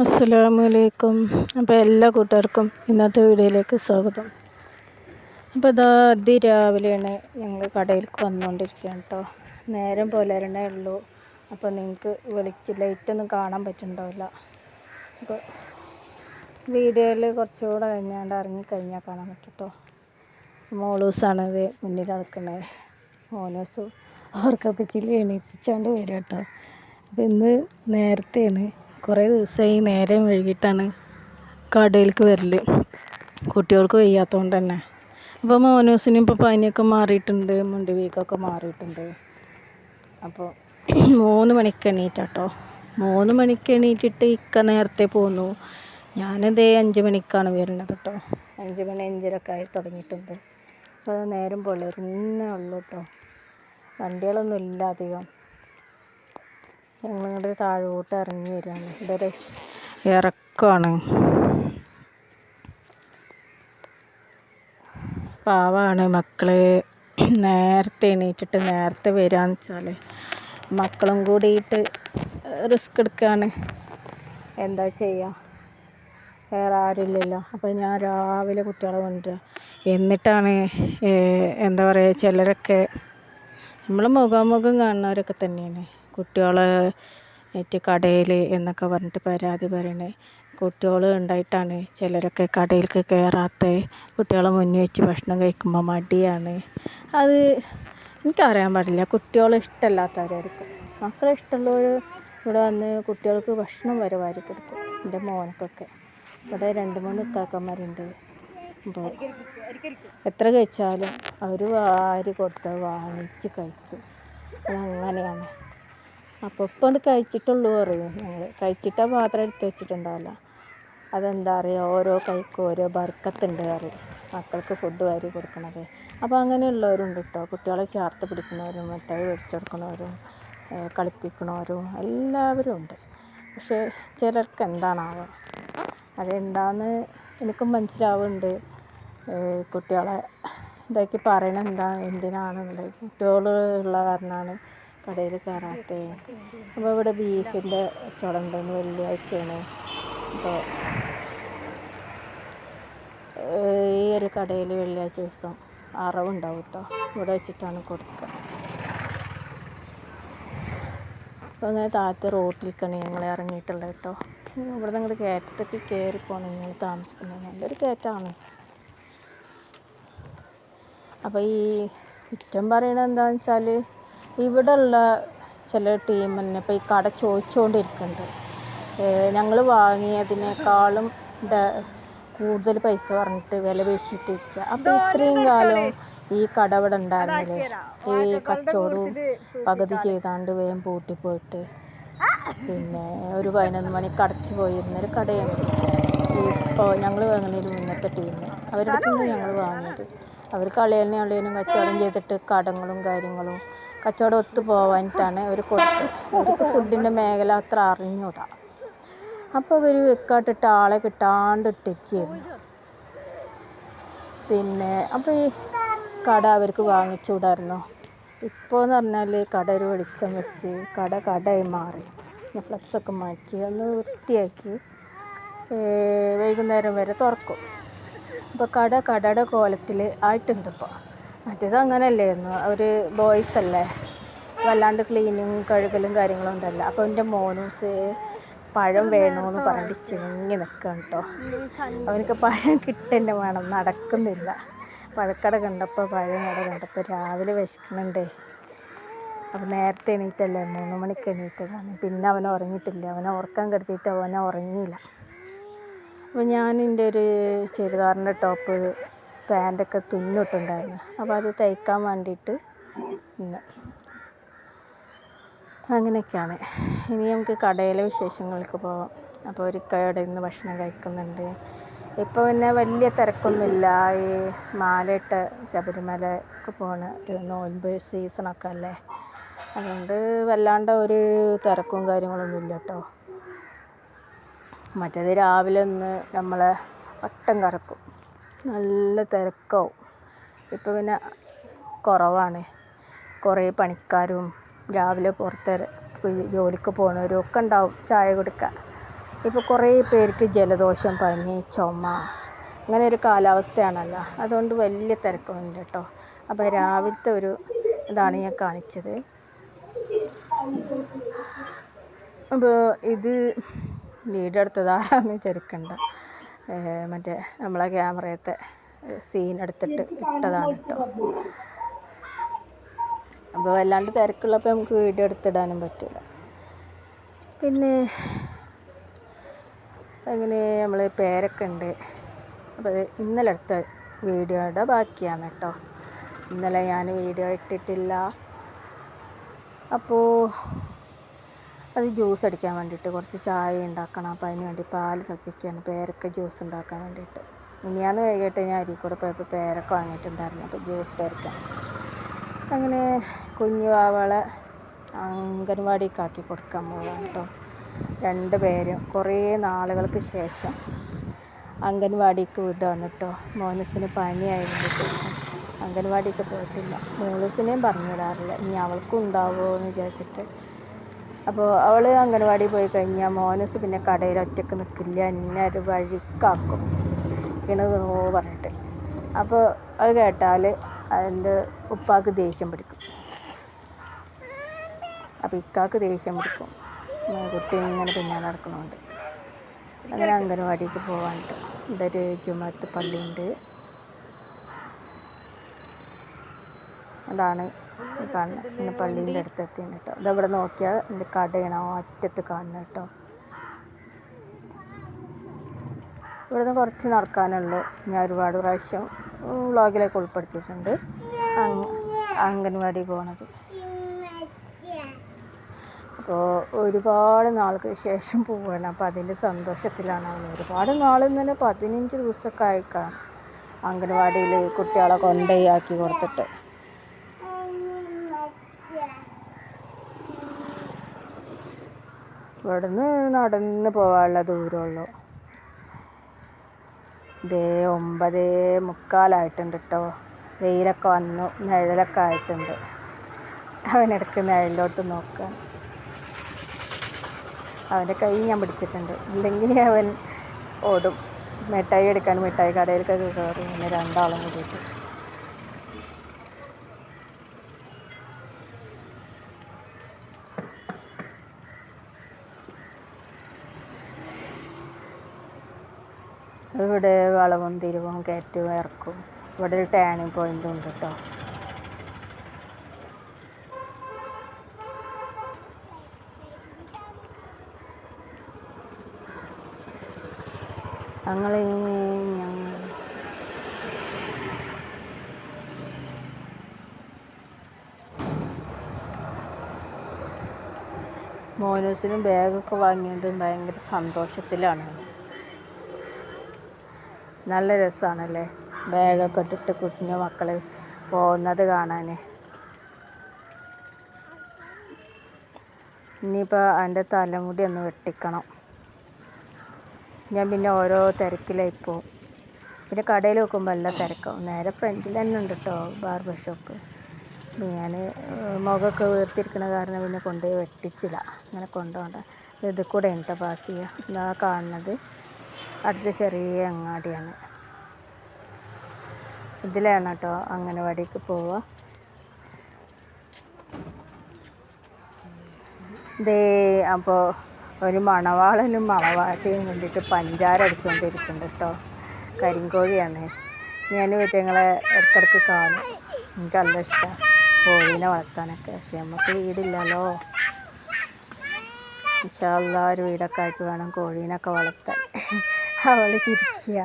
അസ്സലാമലൈക്കും അപ്പോൾ എല്ലാ കൂട്ടുകാർക്കും ഇന്നത്തെ വീഡിയോയിലേക്ക് സ്വാഗതം. അപ്പോൾ ഇതാ അതിരാവിലെയാണ് ഞങ്ങൾ കടയിലേക്ക് വന്നുകൊണ്ടിരിക്കുകയാണ് കേട്ടോ. നേരം പുലരണേ ഉള്ളൂ. അപ്പോൾ നിങ്ങൾക്ക് വെളിച്ച് ലൈറ്റൊന്നും കാണാൻ പറ്റുന്നുണ്ടാവില്ല. അപ്പോൾ വീഡിയോയിൽ കുറച്ചുകൂടെ കഴിഞ്ഞാണ്ട് ഇറങ്ങിക്കഴിഞ്ഞാൽ കാണാൻ പറ്റും കേട്ടോ. മോളൂസാണ് ഇത് മുന്നിൽ നടക്കുന്നത് മോനൂസും അവർക്കൊക്കെ ചില്ലി എണീപ്പിച്ചാണ്ട് വരും കേട്ടോ. അപ്പോൾ ഇന്ന് നേരത്തെയാണ് കുറേ ദിവസമായി നേരം വൈകിട്ടാണ് കടയിലേക്ക് വരൽ കുട്ടികൾക്ക് വയ്യാത്തതുകൊണ്ട് തന്നെ. അപ്പോൾ മോനൂസിന് ഇപ്പോൾ പനിയൊക്കെ മാറിയിട്ടുണ്ട് മുണ്ടി വീക്കൊക്കെ മാറിയിട്ടുണ്ട്. അപ്പോൾ മൂന്ന് മണിക്ക് എണീറ്റാട്ടോ. മൂന്ന് മണിക്ക് എണീറ്റിട്ട് ഇക്ക നേരത്തെ പോന്നു. ഞാനിതേ അഞ്ച് മണിക്കാണ് വരുന്നത് കേട്ടോ അഞ്ച് മണി അഞ്ചരൊക്കെ ആയി തുടങ്ങിയിട്ടുണ്ട്. അപ്പോൾ നേരം പുലരുന്നേ ഉള്ളൂ കേട്ടോ വണ്ടികളൊന്നും ഇല്ല അധികം. ഞങ്ങളിങ്ങോട്ട് താഴോട്ട് ഇറങ്ങി വരികയാണ് ഇവിടെ ഒരു ഇറക്കമാണ് പാവാണ് മക്കൾ നേരത്തെ എണീറ്റിട്ട് നേരത്തെ വരികയെന്ന് വെച്ചാൽ മക്കളും കൂടിയിട്ട് റിസ്ക് എടുക്കുകയാണ് എന്താ ചെയ്യുക വേറെ ആരുമില്ലല്ലോ. അപ്പോൾ ഞാൻ രാവിലെ കുട്ടികളെ കൊണ്ടുവരിക എന്നിട്ടാണ് എന്താ പറയുക ചിലരൊക്കെ നമ്മൾ മുഖാമുഖം കാണുന്നവരൊക്കെ തന്നെയാണ്. കുട്ടികളെ ഏറ്റ് കടയിൽ എന്നൊക്കെ പറഞ്ഞിട്ട് പരാതി പറയണേ. കുട്ടികൾ ഉണ്ടായിട്ടാണ് ചിലരൊക്കെ കടയിലേക്ക് കയറാത്തത് കുട്ടികളെ മുന്നിൽ വെച്ച് ഭക്ഷണം കഴിക്കുമ്പോൾ മടിയാണ്. അത് എനിക്കറിയാൻ പാടില്ല. കുട്ടികളെ ഇഷ്ടമല്ലാത്തവരായിരിക്കും. മക്കളെ ഇഷ്ടമുള്ളവർ ഇവിടെ വന്ന് കുട്ടികൾക്ക് ഭക്ഷണം വരെ വാരി കൊടുക്കും. എന്റെ മോനക്കൊക്കെ. ഇവിടെ രണ്ട് മൂന്ന് ഇക്കാക്കന്മാരുണ്ട്. അപ്പോൾ എത്ര കഴിച്ചാലും അവർ വാരി കൊടുത്ത് വാങ്ങിച്ച് കഴിക്കും. അതങ്ങനെയാണ്. അപ്പോൾ ഇപ്പം അത് കഴിച്ചിട്ടുള്ളൂ പറയും ഞങ്ങൾ കഴിച്ചിട്ട് മാത്രം എടുത്ത് വെച്ചിട്ടുണ്ടാവില്ല അതെന്താ പറയുക ഓരോ കൈക്കും ഓരോ ബർക്കത്തുണ്ട് പറയും. മക്കൾക്ക് ഫുഡ് വാരി കൊടുക്കണത്. അപ്പോൾ അങ്ങനെയുള്ളവരുണ്ട് കേട്ടോ കുട്ടികളെ ചേർത്ത് പിടിക്കുന്നവരും മിഠായി മേടിച്ചു കൊടുക്കുന്നവരും കളിപ്പിക്കണവരും എല്ലാവരും ഉണ്ട്. പക്ഷേ ചിലർക്ക് എന്താണാവുക അതെന്താന്ന് എനിക്കും മനസ്സിലാവുന്നുണ്ട് കുട്ടികളെ ഇതാക്കി പറയണത് എന്താ എന്തിനാണെന്നുള്ളത് കുട്ടികളുള്ള കാരണമാണ് കടയിൽ കയറാത്തത് അപ്പോൾ ഇവിടെ ബീഫിന്റെ കച്ചവടം ഉണ്ടെന്ന് വെള്ളിയാഴ്ചയാണ്. അപ്പോൾ ഈ ഒരു കടയിൽ വെള്ളിയാഴ്ച ദിവസം അറവുണ്ടാവും കേട്ടോ ഇവിടെ വെച്ചിട്ടാണ് കൊടുക്കുക അപ്പോൾ അങ്ങനെ താഴത്തെ റോട്ടിലേക്കാണ് ഞങ്ങൾ ഇറങ്ങിയിട്ടുള്ളത് കേട്ടോ. ഇവിടെ നിങ്ങൾ കയറ്റത്തേക്ക് കയറി പോകണം ഞങ്ങൾ താമസിക്കുന്നത്. നല്ലൊരു കയറ്റമാണ് അപ്പോൾ ഈ കുറ്റം പറയണത് എന്താണെന്ന് വെച്ചാൽ ഇവിടെ ഉള്ള ചില ടീം തന്നെ ഇപ്പോൾ ഈ കട ചോദിച്ചുകൊണ്ടിരിക്കുന്നുണ്ട് ഞങ്ങൾ വാങ്ങിയതിനേക്കാളും കൂടുതൽ പൈസ പറഞ്ഞിട്ട് വില പേശിയിട്ടിരിക്കുക അപ്പോൾ ഇത്രയും കാലം ഈ കട ഇവിടെ ഉണ്ടായിരുന്നില്ലേ? ഈ കച്ചവടവും പകുതി ചെയ്താണ്ട് വേഗം പൂട്ടിപ്പോയിട്ട് പിന്നെ ഒരു പതിനൊന്ന് മണിക്ക് അടച്ചു പോയിരുന്നൊരു കടയാണ്. ഇപ്പോൾ ഞങ്ങൾ വാങ്ങുന്നതിന് മുന്നത്തെ ടീം അവരുടെ ഞങ്ങൾ വാങ്ങിയത്. അവർ അളിയനും കച്ചവടം ചെയ്തിട്ട് കടങ്ങളും കാര്യങ്ങളും കച്ചവടം ഒത്തു പോവാനിട്ടാണ് അവർ കൊടുത്തത് അവർക്ക് ഫുഡിന്റെ മേഖല അത്ര അറിഞ്ഞൂടാ അപ്പോൾ അവർ വെക്കാട്ടിട്ട് ആളെ കിട്ടാണ്ടിട്ടിരിക്കുകയായിരുന്നു. പിന്നെ അപ്പോൾ ഈ കട അവർക്ക് വാങ്ങിച്ചുകൂടായിരുന്നോ? ഇപ്പോൾ എന്ന് പറഞ്ഞാൽ കട ഒരു വെളിച്ചം വെച്ച് കട കടയായി മാറി. ഫ്ലക്സൊക്കെ മാറ്റി ഒന്ന് വൃത്തിയാക്കി വൈകുന്നേരം വരെ തുറക്കും. അപ്പോൾ കട കടയുടെ കോലത്തിൽ ആയിട്ടുണ്ട് ഇപ്പോൾ മറ്റേത് അങ്ങനെയല്ലായിരുന്നു അവർ ബോയ്സ് അല്ലേ? വല്ലാണ്ട് ക്ലീനിങ് കഴുകലും കാര്യങ്ങളും ഉണ്ടല്ലോ. അപ്പോൾ എന്റെ മോനൂസ് പഴം വേണമെന്ന് പറഞ്ഞിട്ട് ചിണങ്ങി നിൽക്കുകയാണ് കേട്ടോ അവനക്ക് പഴം കിട്ടേണ്ട വേണം. നടക്കുന്നില്ല. പഴക്കട കണ്ടപ്പോൾ പഴം കട കണ്ടപ്പോൾ രാവിലെ വിശക്കുന്നുണ്ടേ. അപ്പോൾ നേരത്തെ എണീറ്റല്ലേ? മൂന്ന് മണിക്ക് എണീറ്റതാണ്. പിന്നെ അവൻ ഉറങ്ങിയിട്ടില്ല. അവനെ ഉറക്കം കിടത്തിയിട്ട് അവനെ ഉറങ്ങിയില്ല. അപ്പോൾ ഞാൻ എന്റെ ഒരു ചുരിദാറിന്റെ ടോപ്പ് പാന്റൊക്കെ തുന്നിട്ടുണ്ടായിരുന്നു അപ്പോൾ അത് തയ്ക്കാൻ വേണ്ടിയിട്ട് ഇന്ന്. അങ്ങനെയൊക്കെയാണ്. ഇനി നമുക്ക് കടയിലെ വിശേഷങ്ങൾക്ക് പോവാം. അപ്പോൾ ഒരു കടയിൽ നിന്ന് ഭക്ഷണം കഴിക്കുന്നുണ്ട്. ഇപ്പോൾ പിന്നെ വലിയ തിരക്കൊന്നുമില്ല. ഈ മാലയിട്ട് ശബരിമലക്ക് പോണ. ഒരു നോൻപ് സീസണൊക്കെ അല്ലേ? അതുകൊണ്ട് വല്ലാണ്ട് ഒരു തിരക്കും കാര്യങ്ങളൊന്നും ഇല്ല കേട്ടോ. മറ്റേത് രാവിലെ ഒന്ന് നമ്മളെ വട്ടം കറക്കും. നല്ല തിരക്കാവും. ഇപ്പോൾ പിന്നെ കുറവാണ്. കുറേ പണിക്കാരും രാവിലെ പുറത്ത് ജോലിക്ക് പോകുന്നവരും ഒക്കെ ഉണ്ടാവും ചായ കുടിക്കാൻ. ഇപ്പോൾ കുറേ പേർക്ക് ജലദോഷം പനി ചുമ അങ്ങനെ ഒരു കാലാവസ്ഥയാണല്ലോ. അതുകൊണ്ട് വലിയ തിരക്കുണ്ട് കേട്ടോ. അപ്പോൾ രാവിലത്തെ ഒരു ഇതാണ് ഞാൻ കാണിച്ചത്. അപ്പോൾ ഇത് വീഡിയോ എടുത്തത് ആരാന്ന് വിചാരിക്കണ്ട മറ്റേ നമ്മളെ ക്യാമറയത്തെ സീൻ എടുത്തിട്ട് ഇട്ടതാണ് കേട്ടോ അപ്പോൾ വല്ലാണ്ട് തിരക്കുള്ളപ്പോൾ നമുക്ക് വീഡിയോ എടുത്തിടാനും പറ്റില്ല പിന്നെ അങ്ങനെ നമ്മൾ പേരൊക്കെ ഉണ്ട്. അപ്പോൾ ഇന്നലെ എടുത്ത വീഡിയോയുടെ ബാക്കിയാണ് കേട്ടോ ഇന്നലെ ഞാൻ വീഡിയോ ഇട്ടിട്ടില്ല. അപ്പോൾ അത് ജ്യൂസ് അടിക്കാൻ വേണ്ടിയിട്ട് കുറച്ച് ചായ ഉണ്ടാക്കണം. അപ്പോൾ അതിന് വേണ്ടി പാൽ തിളപ്പിക്കുകയാണ് പേരക്ക ജ്യൂസ് ഉണ്ടാക്കാൻ വേണ്ടിയിട്ട്. ഇനിയാന്ന് വൈകിട്ട് ഞാൻ അരി കൂടെ പോയപ്പോൾ പേരക്ക വാങ്ങിയിട്ടുണ്ടായിരുന്നു. അപ്പോൾ ജ്യൂസ് പേരക്ക. അങ്ങനെ കുഞ്ഞു വാവളെ അംഗൻവാടിക്കാക്കി കൊടുക്കാൻ പോവാണ് കേട്ടോ. രണ്ട് പേരും കുറേ നാളുകൾക്ക് ശേഷം അംഗൻവാടിക്ക് വിടുകയാണ് കേട്ടോ. മോനസിന് ശേഷം അംഗൻവാടിക്ക് പോയിട്ടില്ല. മോളൂസിനെയും പറഞ്ഞു വിടാറില്ല ഇനി അവൾക്കും ഉണ്ടാവുമോ എന്ന് വിചാരിച്ചിട്ട് അപ്പോൾ അവൾ അംഗനവാടി പോയി കഴിഞ്ഞാൽ മോനസ് പിന്നെ കടയിൽ ഒറ്റയ്ക്ക് നിൽക്കില്ല. എന്നെ ഒരു വഴിക്കാക്കും ഇണകണോ പറഞ്ഞിട്ട്. അപ്പോൾ അത് കേട്ടാൽ അതിന്റെ ഉപ്പാക്ക് ദേഷ്യം പിടിക്കും. അപ്പോൾ ഇക്കാക്ക് ദേഷ്യം പിടിക്കും. കുട്ടി ഇങ്ങനെ പിന്നെ നടക്കണോണ്ട് അങ്ങനെ അംഗനവാടിക്ക് പോകാനുണ്ട് ഇവിടെ ഒരു ജുമത്ത് പള്ളിയുണ്ട്. അതാണ് കാണുന്നത് പിന്നെ പള്ളീന്റെ അടുത്ത് എത്തിയാണ് കേട്ടോ ഇതവിടെ നോക്കിയാൽ എന്റെ കടയാണ് ആ അറ്റത്ത് കാണുന്നത് കേട്ടോ. ഇവിടുന്ന് കുറച്ച് നടക്കാനുള്ളൂ. ഞാൻ ഒരുപാട് പ്രാവശ്യം വ്ളോഗിലേക്ക് ഉൾപ്പെടുത്തിയിട്ടുണ്ട്. അംഗൻവാടി പോണത്. അപ്പോൾ ഒരുപാട് നാൾക്ക് ശേഷം പോവുകയാണ് അപ്പോൾ അതിന്റെ സന്തോഷത്തിലാണ്. ഒരുപാട് നാൾ തന്നെ പതിനഞ്ച് ദിവസമൊക്കെ ആയിക്കാണ്. കാണും അംഗൻവാടിയിൽ കുട്ടികളെ കൊണ്ടുപോയി ആക്കി കൊടുത്തിട്ട്. ഇവിടുന്ന് നടന്ന് പോകാനുള്ള ദൂരമുള്ളൂ. ദേ ഒമ്പതേ മുക്കാലായിട്ടുണ്ട് കേട്ടോ വെയിലൊക്കെ വന്നു നിഴലൊക്കെ ആയിട്ടുണ്ട്. അവനിടക്ക് നിഴലിലോട്ട് നോക്കാൻ അവന്റെ കൈ ഞാൻ പിടിച്ചിട്ടുണ്ട്. ഇല്ലെങ്കിൽ അവൻ ഓടും. മിഠായി എടുക്കാൻ മിഠായി കടയിലേക്കൊക്കെ കയറി. പിന്നെ രണ്ടാളും കൂടിയിട്ട്. ഇവിടെ വളവും തിരിവും കയറ്റവും ഇറക്കും. ഇവിടെ ഒരു ടേണിങ് പോയിന്റ് ഉണ്ട് കേട്ടോ ഞങ്ങൾ ഞങ്ങൾ മോനൂസിനും ബാഗൊക്കെ വാങ്ങിയിട്ട് ഭയങ്കര സന്തോഷത്തിലാണ്. നല്ല രസമാണല്ലേ? ബാഗൊക്കെ ഇട്ടിട്ട് കുഞ്ഞു മക്കൾ പോകുന്നത് കാണാൻ ഇനിയിപ്പോൾ അതിന്റെ തലമുടി ഒന്ന് വെട്ടിക്കണം. ഞാൻ പിന്നെ ഓരോ തിരക്കിലായി പോവും. പിന്നെ കടയിൽ വെക്കുമ്പോൾ എല്ലാം തിരക്കാവും. നേരെ ഫ്രണ്ടിൽ തന്നെ ഉണ്ട് കേട്ടോ ബാർബർ ഷോപ്പ്. ഞാൻ മുഖമൊക്കെ വീർത്തിരിക്കണ കാരണം പിന്നെ കൊണ്ടുപോയി വെട്ടിച്ചില്ല. അങ്ങനെ കൊണ്ടുപോകണ്ട. ഇത് കൂടെ ഉണ്ട് പാസ് ചെയ്യുക ഇതാ കാണുന്നത്. അടുത്ത ചെറിയ അങ്ങാടിയാണ്. ഇതിലാണ് കേട്ടോ അംഗനവാടിക്ക് പോവുക. ദേ അപ്പോൾ ഒരു മണവാളനും മണവാട്ടിയും കൊണ്ടിട്ട് പഞ്ചാര അടിച്ചുകൊണ്ടിരിക്കുന്നുണ്ട് കേട്ടോ. കരിങ്കോഴിയാണ്. ഞാൻ പറ്റങ്ങളെ ഇടയ്ക്കിടയ്ക്ക് കാണും. എനിക്ക് നല്ല ഇഷ്ടമാണ് കോഴീനെ വളർത്താനൊക്കെ. പക്ഷെ നമുക്ക് വീടില്ലല്ലോ. ഇൻഷാല്ല ഒരു വീടൊക്കെ ആയിട്ട് വേണം കോഴീനൊക്കെ വളർത്താൻ. അവൾ ചിരിക്കുക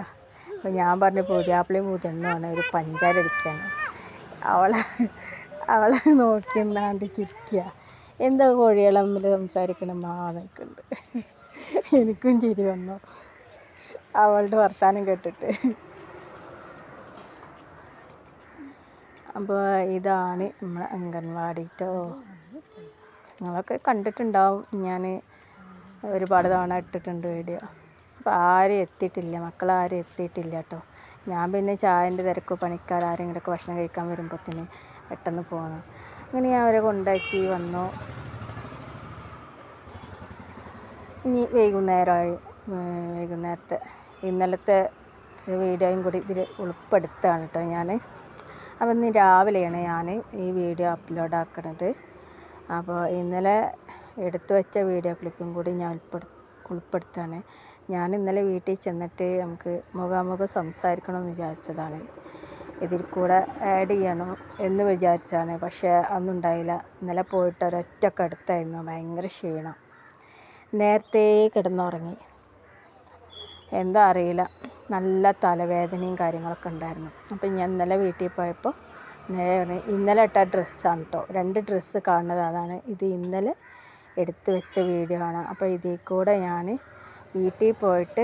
അപ്പോൾ ഞാൻ പറഞ്ഞു പുതിയാപ്പിളയും പുതെണ്ണുമാണ് ഒരു പഞ്ചാര അടിക്കാണ് അവളെ അവളെ നോക്കി നിന്നാണ്ട് ചിരിക്കുക എന്താ കോഴികളെ തമ്മിൽ സംസാരിക്കണം? മാ എനിക്കും ചിരി വന്നു. അവളുടെ വർത്താനം കേട്ടിട്ട്. അപ്പോൾ ഇതാണ് നമ്മളെ അംഗൻവാടി ട്ടോ. നിങ്ങളൊക്കെ കണ്ടിട്ടുണ്ടാവും. ഞാൻ ഒരുപാട് തവണ ഇട്ടിട്ടുണ്ട് വീഡിയോ. അപ്പോൾ ആരും എത്തിയിട്ടില്ല മക്കളാരും എത്തിയിട്ടില്ല കേട്ടോ. ഞാൻ പിന്നെ ചായന്റെ തിരക്ക് പണിക്കാർ ആരെങ്കിലുമൊക്കെ ഭക്ഷണം കഴിക്കാൻ വരുമ്പോഴത്തേന് പെട്ടെന്ന് പോകണം അങ്ങനെ ഞാൻ അവരെ കൊണ്ടാക്കി വന്നു. ഇനി വൈകുന്നേരമായി വൈകുന്നേരത്തെ ഇന്നലത്തെ വീഡിയോയും കൂടി ഇതിൽ ഉൾപ്പെടുത്താണ് കേട്ടോ ഞാൻ. അപ്പോൾ ഇന്ന് രാവിലെയാണ് ഞാൻ ഈ വീഡിയോ അപ്ലോഡ് ആക്കുന്നത് അപ്പോൾ ഇന്നലെ എടുത്തു വെച്ച വീഡിയോ ക്ലിപ്പും കൂടി ഞാൻ ഉൾപ്പെടു ഉൾപ്പെടുത്താണ് ഞാൻ ഇന്നലെ വീട്ടിൽ ചെന്നിട്ട് നമുക്ക് മുഖാമുഖം സംസാരിക്കണമെന്ന് വിചാരിച്ചതാണ്. ഇതിൽ കൂടെ ആഡ് ചെയ്യണം എന്ന് വിചാരിച്ചാണ് പക്ഷേ അന്നുണ്ടായില്ല. ഇന്നലെ പോയിട്ട് ഒരൊറ്റ കടുത്തായിരുന്നു. ഭയങ്കര ക്ഷീണം. നേരത്തെ കിടന്നുറങ്ങി. എന്താ അറിയില്ല. നല്ല തലവേദനയും കാര്യങ്ങളൊക്കെ ഉണ്ടായിരുന്നു. അപ്പം ഞാൻ ഇന്നലെ വീട്ടിൽ പോയപ്പോൾ നേരെ ഇന്നലെ ഇട്ട ഡ്രസ്സാണ് കേട്ടോ രണ്ട് ഡ്രസ്സ് കാണുന്നത് അതാണ്. ഇത് ഇന്നലെ എടുത്തു വെച്ച വീഡിയോ ആണ്. അപ്പോൾ ഇതിൽ കൂടെ ഞാൻ വീട്ടിൽ പോയിട്ട്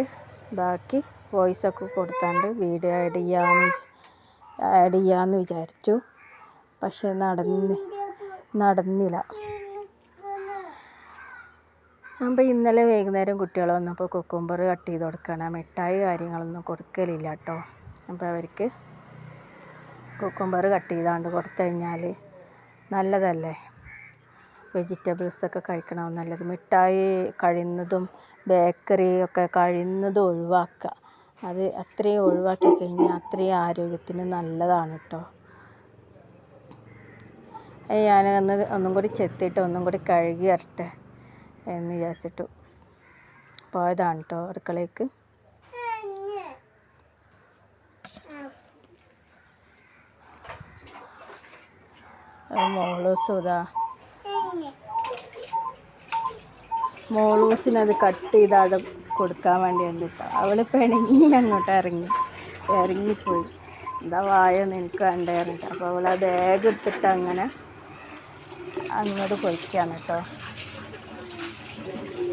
ബാക്കി വോയിസ് ഒക്കെ കൊടുത്താണ്ട് വീഡിയോ ആഡ് ചെയ്യാമെന്ന് ആഡ് ചെയ്യാമെന്ന് വിചാരിച്ചു. പക്ഷെ നടന്ന് നടന്നില്ല. അപ്പോൾ ഇന്നലെ വൈകുന്നേരം കുട്ടികളെ വന്നപ്പോൾ കുക്കുംബർ കട്ട് ചെയ്ത് കൊടുക്കണം. മിഠായി കാര്യങ്ങളൊന്നും കൊടുക്കലില്ല കേട്ടോ അപ്പോൾ അവർക്ക് കുക്കുംബർ കട്ട് ചെയ്താണ്ട് കൊടുത്തു കഴിഞ്ഞാൽ നല്ലതല്ലേ? വെജിറ്റബിൾസൊക്കെ കഴിക്കണം നല്ലത്. മിഠായി കഴിയുന്നതും ബേക്കറി ഒക്കെ കഴിയുന്നതും ഒഴിവാക്കുക. അത് അത്രയും ഒഴിവാക്കി കഴിഞ്ഞാൽ അത്രയും ആരോഗ്യത്തിന് നല്ലതാണ് കേട്ടോ ഞാൻ ഒന്ന് ഒന്നും കൂടി ചെത്തിയിട്ട് ഒന്നും കൂടി കഴുകി വരട്ടെ എന്ന് വിചാരിച്ചിട്ടു പോയതാണ് കേട്ടോ അടുക്കളയ്ക്ക് മോളൂസും ഇതാ മോളൂസിനത് കട്ട് ചെയ്ത് അത് കൊടുക്കാൻ വേണ്ടി വന്നിട്ടോ അവളിപ്പോൾ പിണങ്ങി അങ്ങോട്ട് ഇറങ്ങി. ഇറങ്ങിപ്പോയി. എന്താ വായോ എനിക്ക് വേണ്ടായിരുന്നിട്ട് അപ്പോൾ അവൾ ആ ബാഗ് എടുത്തിട്ട് അങ്ങനെ അങ്ങോട്ട് പൊയ്ക്കാണ് കേട്ടോ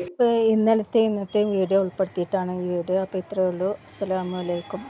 ഇപ്പോൾ ഇന്നലത്തെ ഇന്നത്തെ വീഡിയോ ഉൾപ്പെടുത്തിയിട്ടാണ് ഈ വീഡിയോ. അപ്പോൾ ഇത്രയേ ഉള്ളൂ. അസ്സലാമു അലൈക്കും.